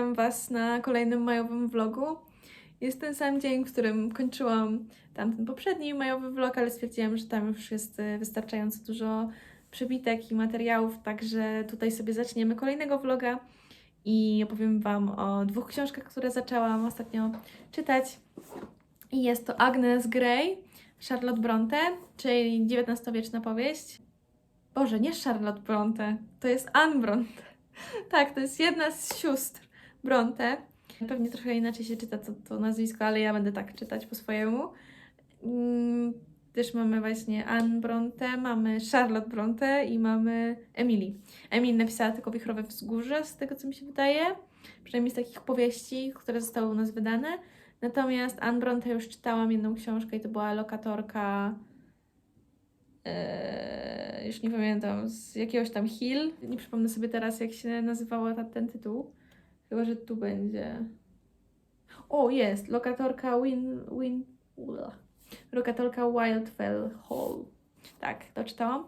witam Was na kolejnym majowym vlogu. Jest ten sam dzień, w którym kończyłam tamten poprzedni majowy vlog, ale stwierdziłam, że tam już jest e, wystarczająco dużo przebitek i materiałów, także tutaj sobie zaczniemy kolejnego vloga i opowiem Wam o dwóch książkach, które zaczęłam ostatnio czytać. I jest to Agnes Grey, Charlotte Bronte, czyli XIX-wieczna powieść. Boże, nie Charlotte Bronte, to jest Anne Bronte. Tak, to jest jedna z sióstr Bronte. Pewnie trochę inaczej się czyta to, to nazwisko, ale ja będę tak czytać po swojemu. Mm, Też mamy właśnie Anne Bronte, mamy Charlotte Bronte i mamy Emily. Emily napisała tylko Wichrowe Wzgórze, z tego co mi się wydaje. Przynajmniej z takich powieści, które zostały u nas wydane. Natomiast Anne Bronte już czytałam jedną książkę i to była lokatorka. Eee, już nie pamiętam, z jakiegoś tam Hill. Nie przypomnę sobie teraz, jak się nazywała ta, ten tytuł. Chyba, że tu będzie. O, jest! Lokatorka Win. Win ula. lokatorka Wildfell Hall. Tak, to czytałam.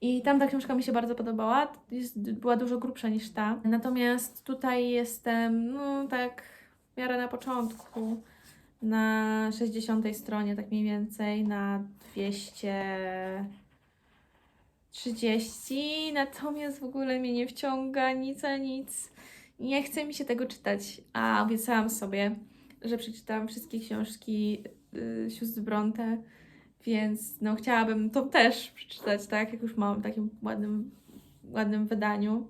I tamta książka mi się bardzo podobała. Jest, była dużo grubsza niż ta. Natomiast tutaj jestem, no tak, w miarę na początku. Na 60 stronie, tak mniej więcej, na 230. Natomiast w ogóle mnie nie wciąga nic a nic. Nie chce mi się tego czytać, a obiecałam sobie, że przeczytam wszystkie książki y, sióstr Bronte, więc no chciałabym to też przeczytać, tak, jak już mam w takim ładnym, ładnym wydaniu.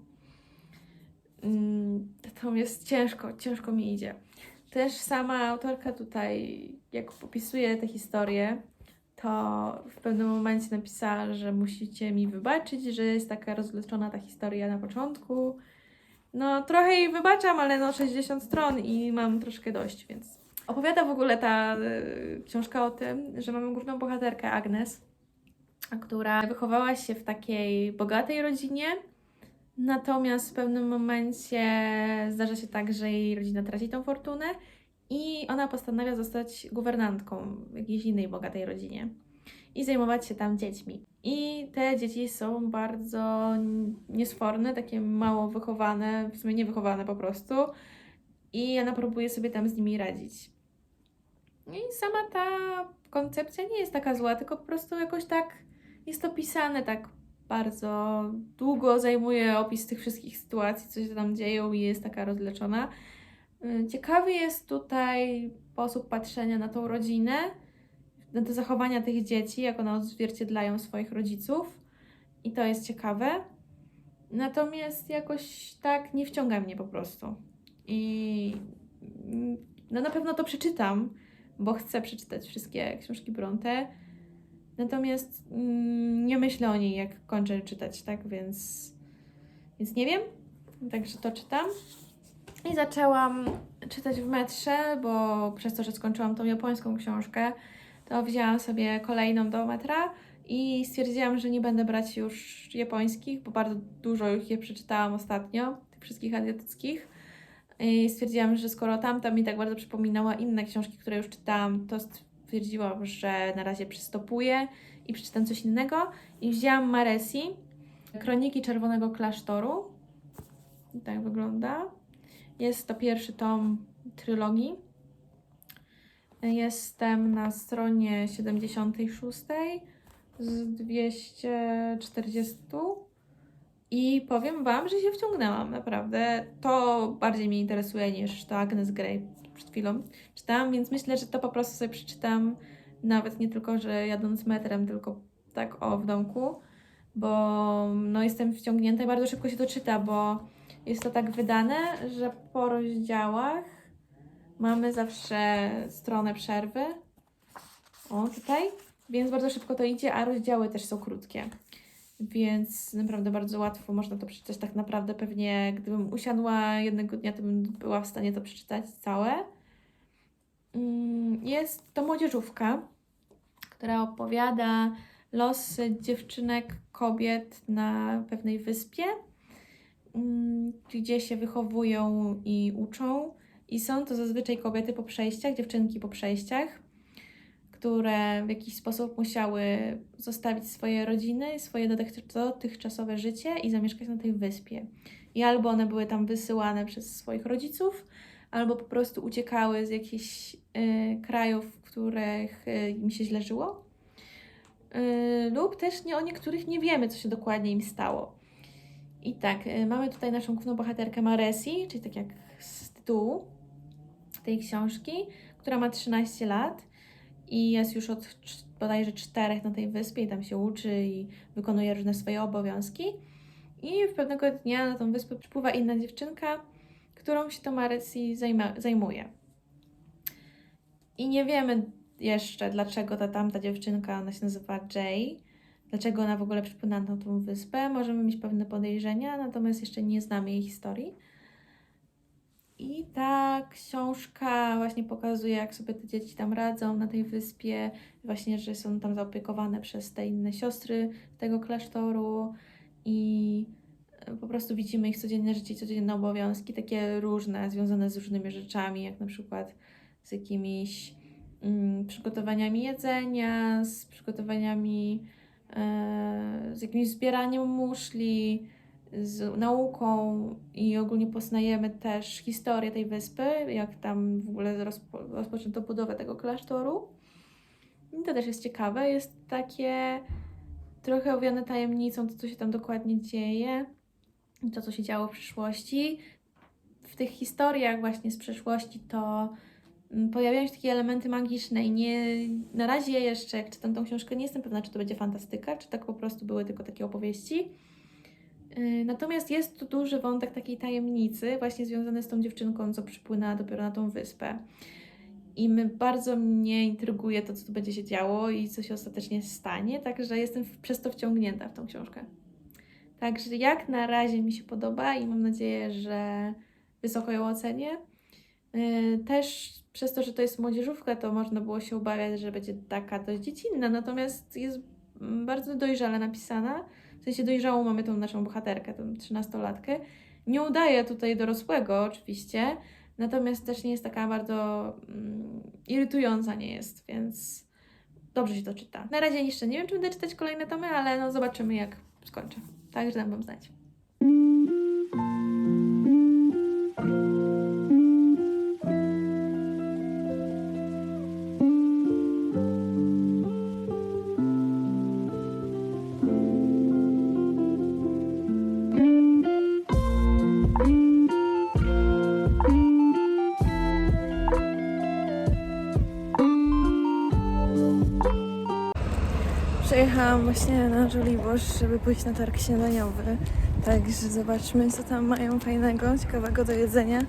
Mm, Natomiast ciężko, ciężko mi idzie. Też sama autorka tutaj, jak popisuje tę historię, to w pewnym momencie napisała, że musicie mi wybaczyć, że jest taka rozleczona ta historia na początku. No, trochę jej wybaczam, ale no 60 stron i mam troszkę dość, więc. Opowiada w ogóle ta y, książka o tym, że mamy główną bohaterkę Agnes, która wychowała się w takiej bogatej rodzinie, natomiast w pewnym momencie zdarza się tak, że jej rodzina traci tą fortunę i ona postanawia zostać guwernantką w jakiejś innej bogatej rodzinie i zajmować się tam dziećmi. I te dzieci są bardzo niesforne, takie mało wychowane, w sumie niewychowane po prostu. I ona próbuje sobie tam z nimi radzić. No I sama ta koncepcja nie jest taka zła, tylko po prostu jakoś tak jest opisane tak bardzo długo, zajmuje opis tych wszystkich sytuacji, co się tam dzieją i jest taka rozleczona. Ciekawy jest tutaj sposób patrzenia na tą rodzinę, te zachowania tych dzieci, jak one odzwierciedlają swoich rodziców. I to jest ciekawe. Natomiast jakoś tak nie wciąga mnie po prostu. I no na pewno to przeczytam, bo chcę przeczytać wszystkie książki Bronte. Natomiast mm, nie myślę o niej, jak kończę czytać, tak? Więc, więc nie wiem. Także to czytam. I zaczęłam czytać w metrze, bo przez to, że skończyłam tą japońską książkę, to wzięłam sobie kolejną do metra i stwierdziłam, że nie będę brać już japońskich, bo bardzo dużo już je przeczytałam ostatnio, tych wszystkich azjatyckich. I stwierdziłam, że skoro tamta mi tak bardzo przypominała inne książki, które już czytałam, to stwierdziłam, że na razie przystopuję i przeczytam coś innego. I wzięłam Maresi, Kroniki Czerwonego Klasztoru. I tak wygląda. Jest to pierwszy tom trylogii. Jestem na stronie 76 z 240 i powiem Wam, że się wciągnęłam, naprawdę. To bardziej mnie interesuje niż to Agnes Grey przed chwilą czytałam, więc myślę, że to po prostu sobie przeczytam nawet nie tylko, że jadąc metrem, tylko tak o w domku, bo no jestem wciągnięta i bardzo szybko się to czyta, bo jest to tak wydane, że po rozdziałach mamy zawsze stronę przerwy. O, tutaj. Więc bardzo szybko to idzie, a rozdziały też są krótkie. Więc naprawdę bardzo łatwo można to przeczytać. Tak naprawdę pewnie gdybym usiadła jednego dnia, to bym była w stanie to przeczytać całe. Mm, Jest to młodzieżówka, która opowiada losy dziewczynek, kobiet na pewnej wyspie, mm, gdzie się wychowują i uczą. I są to zazwyczaj kobiety po przejściach, dziewczynki po przejściach, które w jakiś sposób musiały zostawić swoje rodziny, swoje dotych- dotychczasowe życie i zamieszkać na tej wyspie. I albo one były tam wysyłane przez swoich rodziców, albo po prostu uciekały z jakichś y, krajów, w których y, im się źle żyło. Y, lub też nie, o niektórych nie wiemy, co się dokładnie im stało. I tak, y, mamy tutaj naszą główną bohaterkę Maresi, czyli tak jak z tytułu tej książki, która ma 13 lat i jest już od bodajże czterech na tej wyspie i tam się uczy i wykonuje różne swoje obowiązki. I w pewnego dnia na tą wyspę przypływa inna dziewczynka, którą się to zajma- zajmuje. I nie wiemy jeszcze, dlaczego ta tamta dziewczynka, ona się nazywa Jay, dlaczego ona w ogóle przypłynęła na tą wyspę. Możemy mieć pewne podejrzenia, natomiast jeszcze nie znamy jej historii. I ta książka właśnie pokazuje, jak sobie te dzieci tam radzą na tej wyspie, właśnie, że są tam zaopiekowane przez te inne siostry tego klasztoru i e, po prostu widzimy ich codzienne życie, codzienne obowiązki, takie różne, związane z różnymi rzeczami, jak na przykład z jakimiś mm, przygotowaniami jedzenia, z przygotowaniami, e, z jakimś zbieraniem muszli, z nauką i ogólnie poznajemy też historię tej wyspy, jak tam w ogóle rozpo, rozpoczęto budowę tego klasztoru. I to też jest ciekawe, jest takie trochę owiane tajemnicą to, co się tam dokładnie dzieje, to, co się działo w przyszłości. W tych historiach właśnie z przeszłości to mm, pojawiają się takie elementy magiczne i nie, na razie jeszcze, jak czytam tą książkę, nie jestem pewna, czy to będzie fantastyka, czy tak po prostu były tylko takie opowieści. Yy, Natomiast jest tu duży wątek takiej tajemnicy, właśnie związany z tą dziewczynką, co przypłynęła dopiero na tą wyspę. I my, bardzo mnie intryguje to, co tu będzie się działo i co się ostatecznie stanie, także jestem przez to wciągnięta w tą książkę. Także jak na razie mi się podoba i mam nadzieję, że wysoko ją ocenię. Yy, Też przez to, że to jest młodzieżówka, to można było się obawiać, że będzie taka dość dziecinna, natomiast jest bardzo dojrzale napisana. W sensie dojrzałą mamy tą naszą bohaterkę, tą trzynastolatkę. Nie udaje tutaj dorosłego oczywiście, natomiast też nie jest taka bardzo mm, irytująca nie jest, więc dobrze się to czyta. Na razie jeszcze nie wiem, czy będę czytać kolejne tomy, ale no zobaczymy jak skończę. Także dam wam znać. Właśnie na Żoliborz, żeby pójść na targ śniadaniowy. Także zobaczmy, co tam mają fajnego, ciekawego do jedzenia.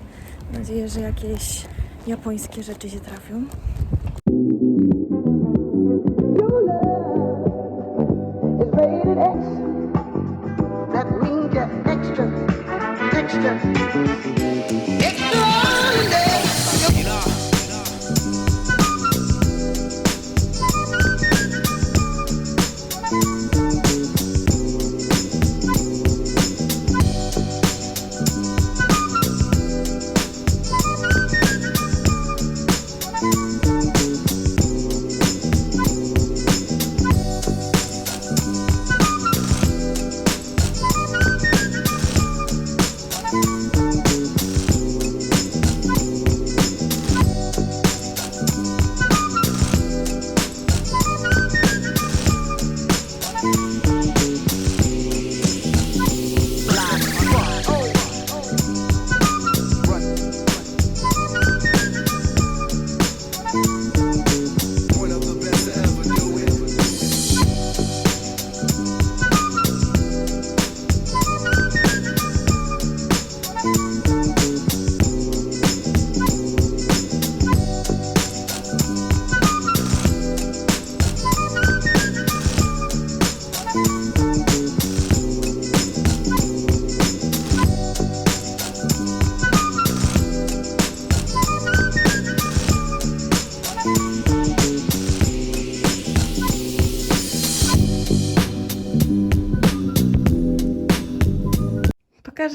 Mam nadzieję, że jakieś japońskie rzeczy się trafią. extra, extra,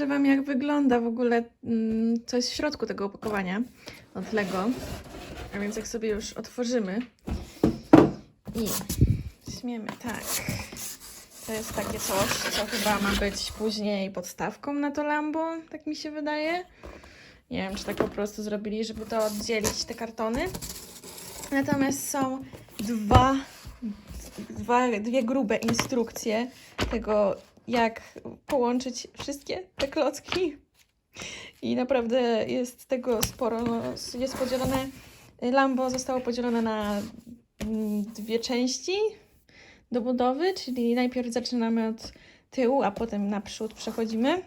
Wam, jak wygląda w ogóle mm, coś w środku tego opakowania od Lego. A więc jak sobie już otworzymy, I śmiemy, tak. To jest takie coś, co chyba ma być później podstawką na to Lambo, tak mi się wydaje. Nie wiem, czy tak po prostu zrobili, żeby to oddzielić te kartony. Natomiast są dwa, dwa, dwie grube instrukcje tego, jak połączyć wszystkie te klocki. I naprawdę jest tego sporo. No, jest podzielone, Lambo zostało podzielone na mm, dwie części do budowy, czyli najpierw zaczynamy od tyłu, a potem naprzód przechodzimy.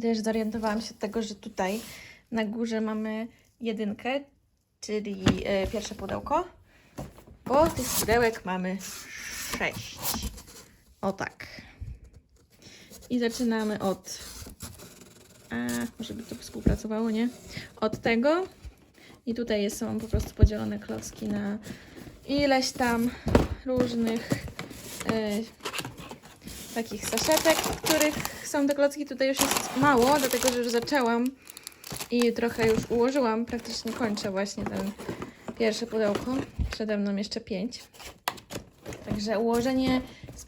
Też zorientowałam się tego, że tutaj na górze mamy jedynkę, czyli e, pierwsze pudełko, bo tych pudełek mamy sześć. O tak. I zaczynamy od. A, może by to współpracowało, nie? Od tego. I tutaj są po prostu podzielone klocki na ileś tam różnych e, takich saszetek, w których są te klocki. Tutaj już jest mało, dlatego że już zaczęłam i trochę już ułożyłam. Praktycznie kończę właśnie ten pierwsze pudełko. Przede mną jeszcze pięć. Także ułożenie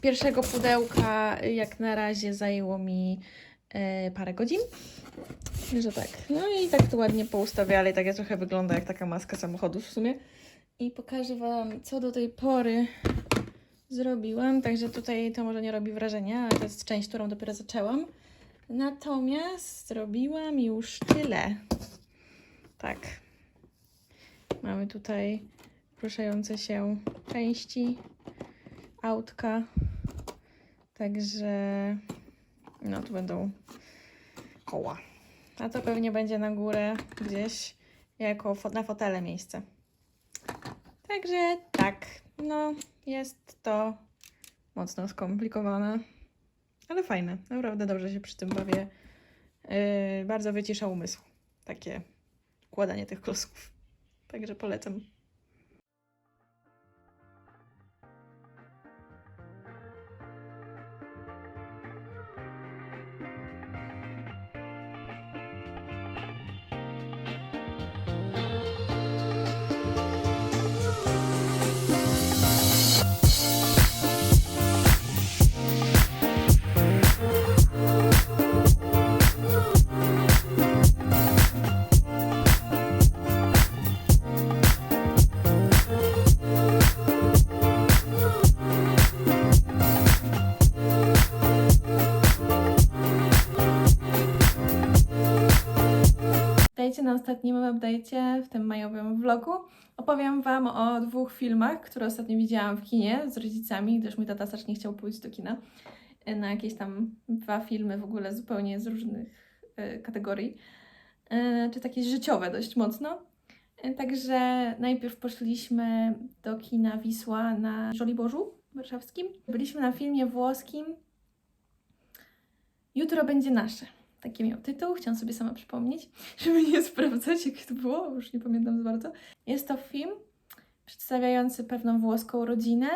pierwszego pudełka jak na razie zajęło mi e, parę godzin. Że tak. No i tak to ładnie poustawię, ale tak ja trochę wygląda jak taka maska samochodu w sumie. I pokażę Wam, co do tej pory zrobiłam. Także tutaj to może nie robi wrażenia, ale to jest część, którą dopiero zaczęłam. Natomiast zrobiłam już tyle. Tak. Mamy tutaj ruszające się części autka. Także no tu będą koła. A to pewnie będzie na górę gdzieś jako fo- na fotele miejsce. Także tak, no jest to mocno skomplikowane, ale fajne. Naprawdę dobrze się przy tym bawię. Yy, bardzo wycisza umysł. Takie układanie tych klocków. Także polecam. Na ostatnim update'cie w tym majowym vlogu. Opowiem Wam o dwóch filmach, które ostatnio widziałam w kinie z rodzicami, gdyż mój tata strasznie chciał pójść do kina na jakieś tam dwa filmy w ogóle zupełnie z różnych e, kategorii, e, czy takie życiowe dość mocno. E, Także najpierw poszliśmy do kina Wisła na Żoliborzu warszawskim. Byliśmy na filmie włoskim Jutro będzie nasze. Taki miał tytuł, chciałam sobie sama przypomnieć, żeby nie sprawdzać, jak to było, już nie pamiętam za bardzo. Jest to film przedstawiający pewną włoską rodzinę,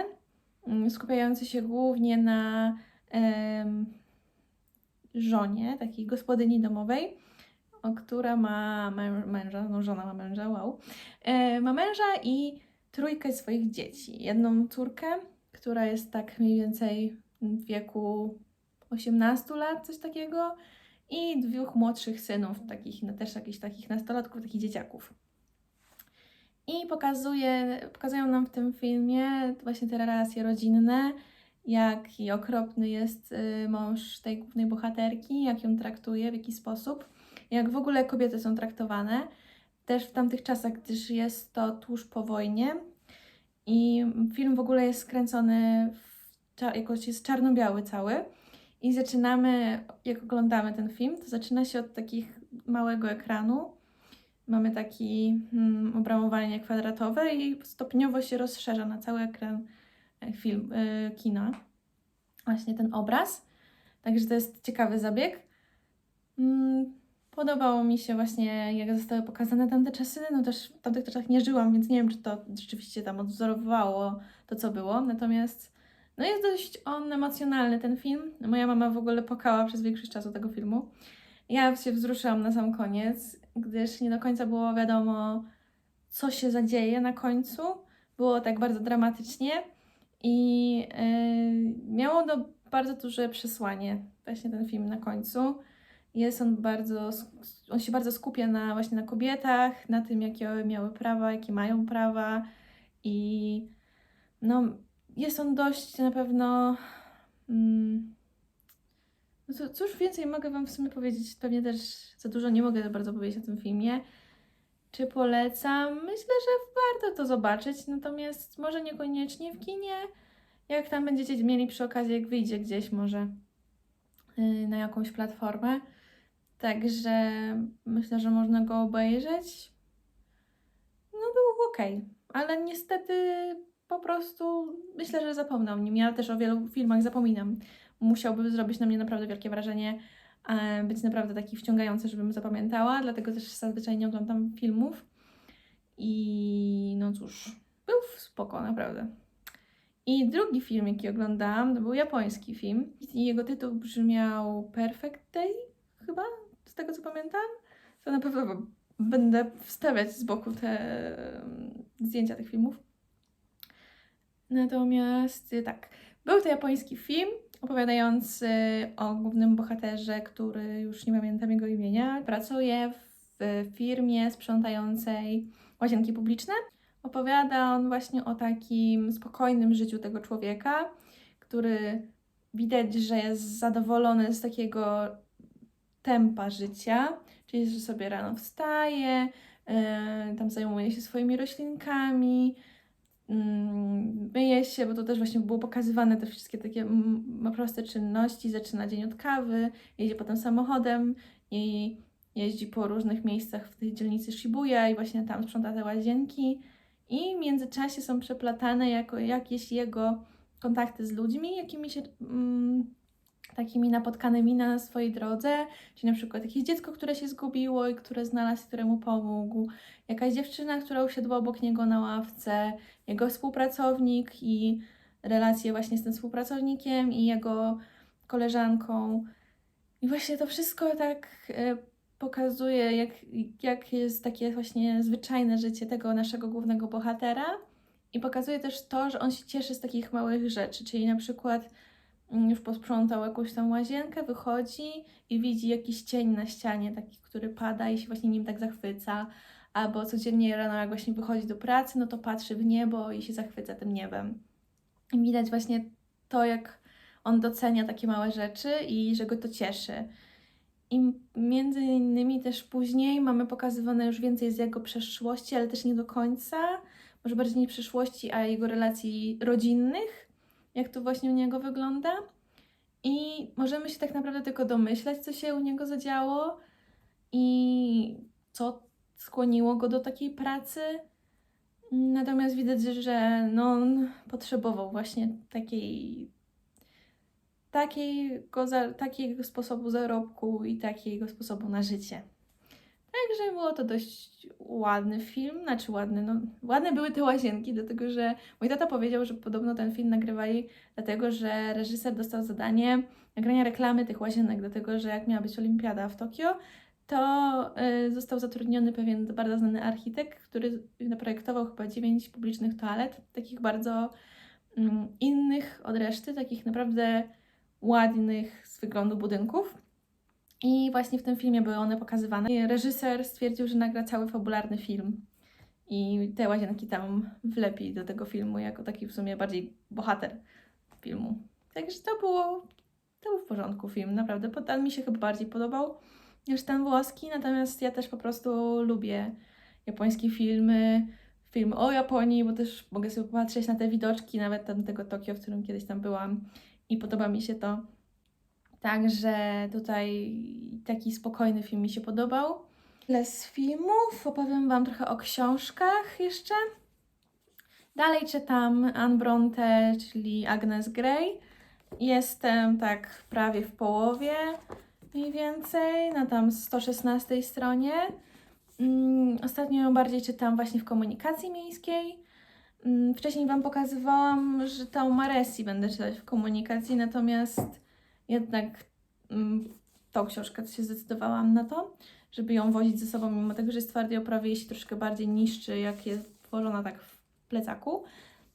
mm, skupiający się głównie na em, żonie, takiej gospodyni domowej, o, która ma mę- męża, no żona ma męża, wow. E, ma męża i trójkę swoich dzieci. Jedną córkę, która jest tak mniej więcej w wieku 18 lat, coś takiego, i dwóch młodszych synów, takich, no też jakichś takich nastolatków, takich dzieciaków. I pokazuje, pokazują nam w tym filmie właśnie te relacje rodzinne, jaki okropny jest y, mąż tej głównej bohaterki, jak ją traktuje, w jaki sposób, jak w ogóle kobiety są traktowane. Też w tamtych czasach, gdyż jest to tuż po wojnie. I film w ogóle jest skręcony, w, jakoś jest czarno-biały cały. I zaczynamy, jak oglądamy ten film, to zaczyna się od takich małego ekranu. Mamy taki mm, obramowanie kwadratowe i stopniowo się rozszerza na cały ekran e, film, y, kina. Właśnie ten obraz. Także to jest ciekawy zabieg. Mm, podobało mi się właśnie, jak zostały pokazane tamte czasy. No też w tamtych czasach nie żyłam, więc nie wiem, czy to rzeczywiście tam odwzorowywało to, co było. Natomiast no jest dość on emocjonalny ten film. Moja mama w ogóle płakała przez większość czasu tego filmu. Ja się wzruszyłam na sam koniec, gdyż nie do końca było wiadomo, co się zadzieje na końcu. było tak bardzo dramatycznie i yy, miało to bardzo duże przesłanie, właśnie ten film na końcu. Jest on bardzo, on się bardzo skupia na właśnie na kobietach, na tym, jakie miały prawa, jakie mają prawa i no, jest on dość na pewno. Mm, no co, cóż więcej mogę Wam w sumie powiedzieć? Pewnie też za dużo nie mogę bardzo powiedzieć o tym filmie. Czy polecam? Myślę, że warto to zobaczyć, natomiast może niekoniecznie w kinie. Jak tam będziecie mieli przy okazji, jak wyjdzie gdzieś może yy, na jakąś platformę. Także myślę, że można go obejrzeć. No był ok, ale niestety po prostu myślę, że zapomnę o nim. Ja też o wielu filmach zapominam. Musiałby zrobić na mnie naprawdę wielkie wrażenie, e, być naprawdę taki wciągający, żebym zapamiętała, dlatego też zazwyczaj nie oglądam filmów. I no cóż, był spoko, naprawdę. I drugi film, jaki oglądałam, to był japoński film. I jego tytuł brzmiał Perfect Day, chyba, z tego co pamiętam. To na pewno będę wstawiać z boku te em, zdjęcia tych filmów. Natomiast y, tak, był to japoński film opowiadający o głównym bohaterze, który już nie pamiętam jego imienia. Pracuje w firmie sprzątającej łazienki publiczne. Opowiada on właśnie o takim spokojnym życiu tego człowieka, który widać, że jest zadowolony z takiego tempa życia, czyli że sobie rano wstaje, yy, tam zajmuje się swoimi roślinkami, myje się, bo to też właśnie było pokazywane te wszystkie takie mm, proste czynności. Zaczyna dzień od kawy, jedzie potem samochodem i jeździ po różnych miejscach w tej dzielnicy Shibuya i właśnie tam sprząta te łazienki. I w międzyczasie są przeplatane jako jakieś jego kontakty z ludźmi, jakimi się mm, takimi napotkanymi na swojej drodze, czyli na przykład jakieś dziecko, które się zgubiło i które znalazł, któremu pomógł, jakaś dziewczyna, która usiadła obok niego na ławce, jego współpracownik i relacje właśnie z tym współpracownikiem i jego koleżanką. I właśnie to wszystko tak e, pokazuje, jak, jak jest takie właśnie zwyczajne życie tego naszego głównego bohatera. I pokazuje też to, że on się cieszy z takich małych rzeczy, czyli na przykład już posprzątał jakąś tam łazienkę, wychodzi i widzi jakiś cień na ścianie, taki, który pada i się właśnie nim tak zachwyca. Albo codziennie rano, jak właśnie wychodzi do pracy, no to patrzy w niebo i się zachwyca tym niebem. I widać właśnie to, jak on docenia takie małe rzeczy i że go to cieszy. I między innymi też później mamy pokazywane już więcej z jego przeszłości, ale też nie do końca. Może bardziej nie przeszłości, a jego relacji rodzinnych, jak to właśnie u niego wygląda. I możemy się tak naprawdę tylko domyślać, co się u niego zadziało i co skłoniło go do takiej pracy. Natomiast widać, że no, on potrzebował właśnie takiej takiego, sposobu zarobku i takiego sposobu na życie. Także było to dość ładny film, znaczy ładny, no ładne były te łazienki, dlatego że mój tata powiedział, że podobno ten film nagrywali dlatego, że reżyser dostał zadanie nagrania reklamy tych łazienek, dlatego że jak miała być olimpiada w Tokio, to y, został zatrudniony pewien bardzo znany architekt, który naprojektował chyba dziewięć publicznych toalet, takich bardzo mm, innych od reszty, takich naprawdę ładnych z wyglądu budynków. I właśnie w tym filmie były one pokazywane. Reżyser stwierdził, że nagra cały fabularny film. I te łazienki tam wlepi do tego filmu jako taki w sumie bardziej bohater filmu. Także to było, to był w porządku film, naprawdę. Ten mi się chyba bardziej podobał niż ten włoski, natomiast ja też po prostu lubię japońskie filmy, filmy o Japonii, bo też mogę sobie popatrzeć na te widoczki, nawet tam tego Tokio, w którym kiedyś tam byłam i podoba mi się to. Także tutaj taki spokojny film mi się podobał. Tyle z filmów, opowiem Wam trochę o książkach jeszcze. Dalej czytam Anne Bronte, czyli Agnes Grey. Jestem tak prawie w połowie, mniej więcej, na tam 116 stronie. Mm, Ostatnio ją bardziej czytam właśnie w komunikacji miejskiej. Mm, Wcześniej Wam pokazywałam, że tą Maresi będę czytać w komunikacji, natomiast jednak mm, tą książkę się zdecydowałam na to, żeby ją wozić ze sobą, mimo tego, że jest twardej oprawie i się troszkę bardziej niszczy, jak jest włożona tak w plecaku.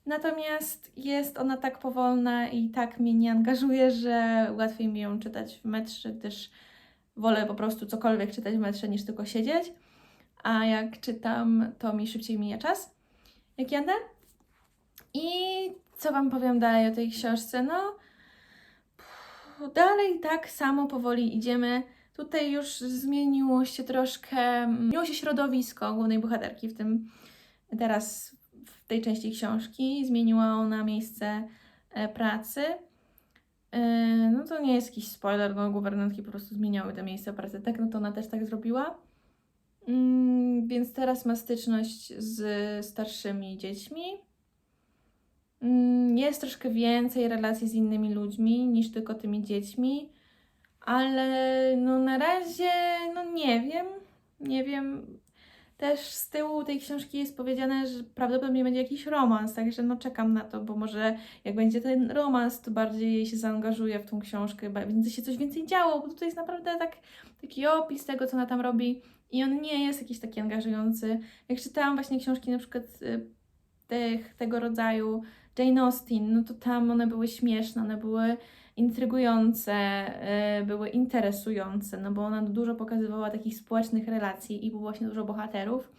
Natomiast jest ona tak powolna i tak mnie nie angażuje, że łatwiej mi ją czytać w metrze, gdyż wolę po prostu cokolwiek czytać w metrze niż tylko siedzieć. A jak czytam, to mi szybciej mija czas, jak jadę. I co Wam powiem dalej o tej książce? No, dalej tak samo powoli idziemy. Tutaj już zmieniło się troszkę, zmieniło się środowisko głównej bohaterki w tym teraz w tej części książki. Zmieniła ona miejsce e, pracy. E, No to nie jest jakiś spoiler, no guwernantki po prostu zmieniały te miejsca pracy. Tak, no to ona też tak zrobiła. Mm, Więc teraz ma styczność z starszymi dziećmi. Mm, Jest troszkę więcej relacji z innymi ludźmi niż tylko tymi dziećmi, ale no na razie, no nie wiem, nie wiem. Też z tyłu tej książki jest powiedziane, że prawdopodobnie będzie jakiś romans, także no czekam na to, bo może jak będzie ten romans, to bardziej się zaangażuję w tą książkę, będzie się coś więcej działo, bo tutaj jest naprawdę tak, taki opis tego, co ona tam robi i on nie jest jakiś taki angażujący. Jak czytałam właśnie książki na przykład y, tych, tego rodzaju, Jane Austen, no to tam one były śmieszne, one były intrygujące, y, były interesujące, no bo ona dużo pokazywała takich społecznych relacji i było właśnie dużo bohaterów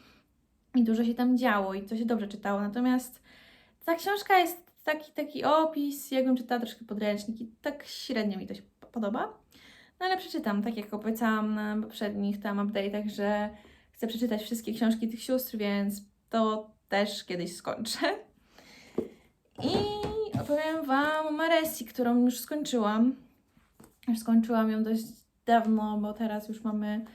i dużo się tam działo i to się dobrze czytało. Natomiast ta książka jest taki, taki opis, jakbym czytała troszkę podręcznik i tak średnio mi to się podoba. No ale przeczytam, tak jak obiecałam na poprzednich tam update'ach, że chcę przeczytać wszystkie książki tych sióstr, więc to też kiedyś skończę. I opowiem Wam o Maresji, którą już skończyłam. Już skończyłam ją dość dawno, bo teraz już mamy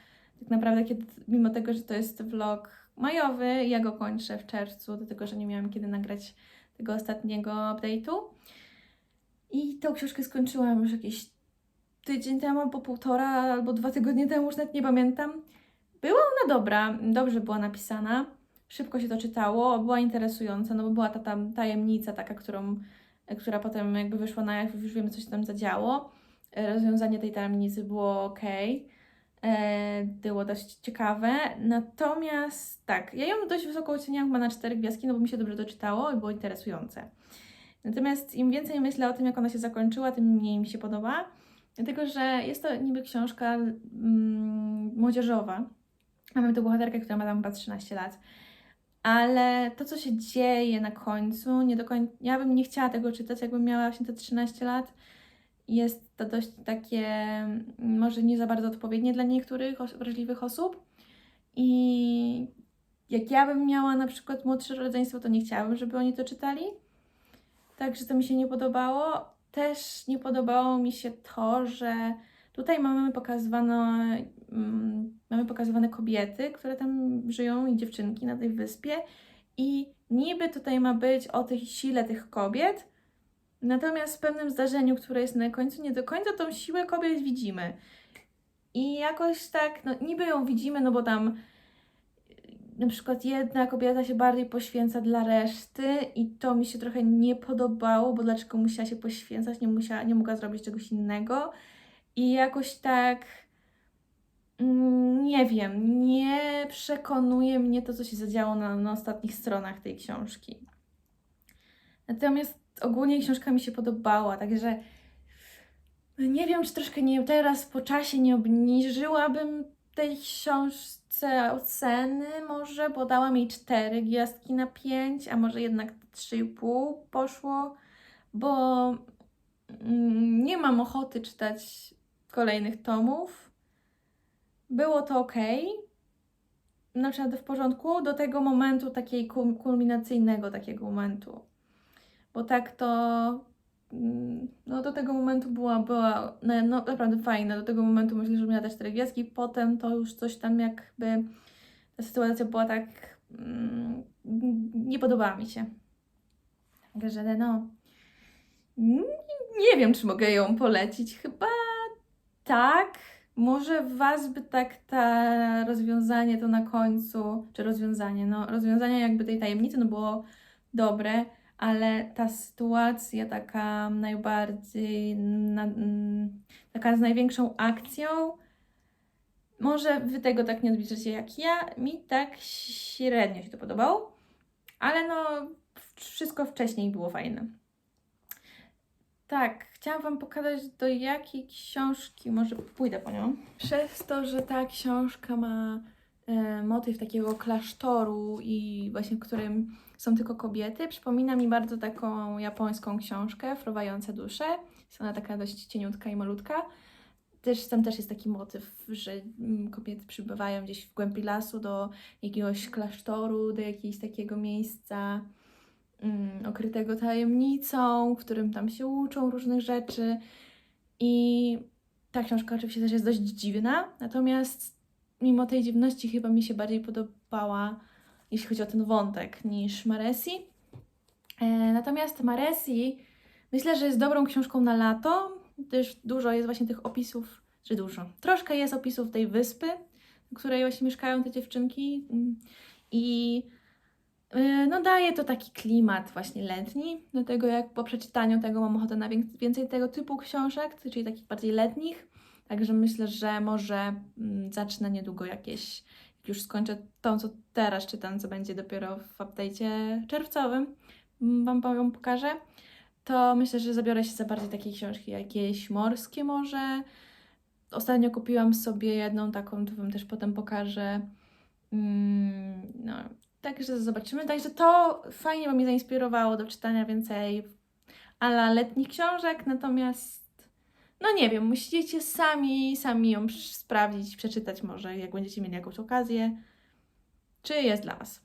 tak naprawdę, kiedy, mimo tego, że to jest vlog majowy, ja go kończę w czerwcu, dlatego że nie miałam kiedy nagrać tego ostatniego update'u. I tą książkę skończyłam już jakieś tydzień temu, albo półtora, albo dwa tygodnie temu, już nawet nie pamiętam. Była ona dobra, dobrze była napisana, szybko się to czytało, była interesująca, no bo była ta tam tajemnica taka, którą, która potem jakby wyszła na jaw, już wiemy, co się tam zadziało. E, Rozwiązanie tej tajemnicy było ok, było dość ciekawe, natomiast tak, ja ją dość wysoko oceniam, chyba na cztery gwiazdki, no bo mi się dobrze doczytało i było interesujące. Natomiast im więcej myślę o tym, jak ona się zakończyła, tym mniej mi się podoba. Dlatego, że jest to niby książka mm, młodzieżowa. Mamy tu bohaterkę, która ma tam chyba 13 lat. Ale to, co się dzieje na końcu, nie do końca. Ja bym nie chciała tego czytać, jakbym miała właśnie te 13 lat. Jest to dość takie, mm, może nie za bardzo odpowiednie dla niektórych wrażliwych osób. I jak ja bym miała na przykład młodsze rodzeństwo, to nie chciałabym, żeby oni to czytali. Także to mi się nie podobało. Też nie podobało mi się to, że tutaj mamy pokazywane, mamy pokazywane kobiety, które tam żyją i dziewczynki na tej wyspie. I niby tutaj ma być o tej sile tych kobiet, natomiast w pewnym zdarzeniu, które jest na końcu, nie do końca tą siłę kobiet widzimy. I jakoś tak, no niby ją widzimy, no bo tam na przykład jedna kobieta się bardziej poświęca dla reszty i to mi się trochę nie podobało, bo dlaczego musiała się poświęcać, nie, musiała, nie mogła zrobić czegoś innego i jakoś tak mm, nie wiem, nie przekonuje mnie to, co się zadziało na, na ostatnich stronach tej książki. Natomiast ogólnie książka mi się podobała, także nie wiem, czy troszkę nie teraz po czasie nie obniżyłabym tej książce oceny może, bo dałam jej 4 gwiazdki na 5, a może jednak 3,5 poszło, bo mm, nie mam ochoty czytać kolejnych tomów. Było to ok, naprawdę w porządku, do tego momentu takiej kulminacyjnego takiego momentu. Bo tak to mm, no do tego momentu była, była no, no, naprawdę fajna. Do tego momentu myślę, że miała też cztery gwiazdki. Potem to już coś tam jakby ta sytuacja była tak mm, nie podobała mi się. Także no nie wiem, czy mogę ją polecić. Chyba tak. Może Was by tak ta rozwiązanie to na końcu, czy rozwiązanie, no rozwiązanie jakby tej tajemnicy no było dobre, ale ta sytuacja taka najbardziej, na, mm, taka z największą akcją, może Wy tego tak nie odbierzecie jak ja, mi tak średnio się to podobało, ale no wszystko wcześniej było fajne. Tak, chciałam Wam pokazać, do jakiej książki może pójdę po nią. Przez to, że ta książka ma e, motyw takiego klasztoru i właśnie w którym są tylko kobiety, przypomina mi bardzo taką japońską książkę, Fruwające dusze. Jest ona taka dość cieniutka i malutka. Też, tam też jest taki motyw, że mm, kobiety przybywają gdzieś w głębi lasu do jakiegoś klasztoru, do jakiegoś takiego miejsca mm, okrytego tajemnicą, w którym tam się uczą różnych rzeczy. I ta książka oczywiście też jest dość dziwna, natomiast mimo tej dziwności chyba mi się bardziej podobała, jeśli chodzi o ten wątek, niż Maresi. E, natomiast Maresi myślę, że jest dobrą książką na lato, gdyż dużo jest właśnie tych opisów, czy dużo, troszkę jest opisów tej wyspy, w której właśnie mieszkają te dziewczynki mm, i No daje to taki klimat właśnie letni, dlatego jak po przeczytaniu tego mam ochotę na wię- więcej tego typu książek, czyli takich bardziej letnich, także myślę, że może mm, zacznę niedługo jakieś, jak już skończę tą, co teraz czytam, co będzie dopiero w update'cie czerwcowym, mm, Wam powiem, pokażę, to myślę, że zabiorę się za bardziej takie książki, jakieś morskie może. Ostatnio kupiłam sobie jedną taką, to Wam też potem pokażę, Mm, no, Także zobaczymy. Także to fajnie bo mnie zainspirowało do czytania więcej ala letnich książek, natomiast no nie wiem, musicie sami, sami ją sprawdzić, przeczytać może, jak będziecie mieli jakąś okazję, czy jest dla Was.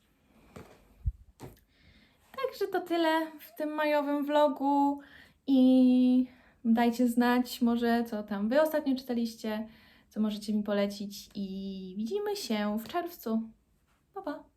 Także to tyle w tym majowym vlogu i dajcie znać może, co tam Wy ostatnio czytaliście, co możecie mi polecić i widzimy się w czerwcu. Pa, pa!